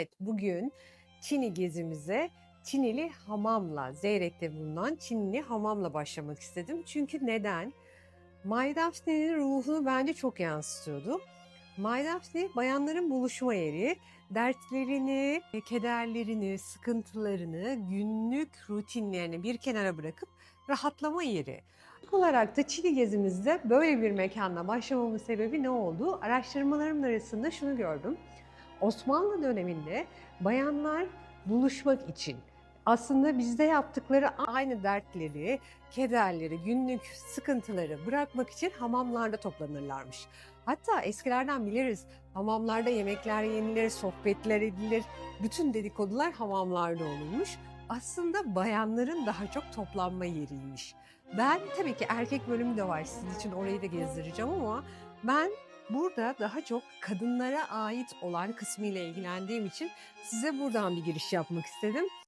Evet, bugün Çin'i gezimize Çinili hamamla, Zeyrek'te bulunan Çinli hamamla başlamak istedim. Çünkü neden? My Daphne'nin ruhunu bence çok yansıtıyordu. My Daphne bayanların buluşma yeri, dertlerini, kederlerini, sıkıntılarını, günlük rutinlerini bir kenara bırakıp rahatlama yeri. Olarak da Çin'i gezimizde böyle bir mekanla başlamamın sebebi ne oldu? Araştırmalarım arasında şunu gördüm. Osmanlı döneminde bayanlar buluşmak için aslında bizde yaptıkları aynı dertleri, kederleri, günlük sıkıntıları bırakmak için hamamlarda toplanırlarmış. Hatta eskilerden biliriz hamamlarda yemekler yenilir, sohbetler edilir, bütün dedikodular hamamlarda olurmuş. Aslında bayanların daha çok toplanma yeriymiş. Ben tabii ki erkek bölümü de var sizin için orayı da gezdireceğim ama ben Burada daha çok kadınlara ait olan kısmıyla ilgilendiğim için size buradan bir giriş yapmak istedim.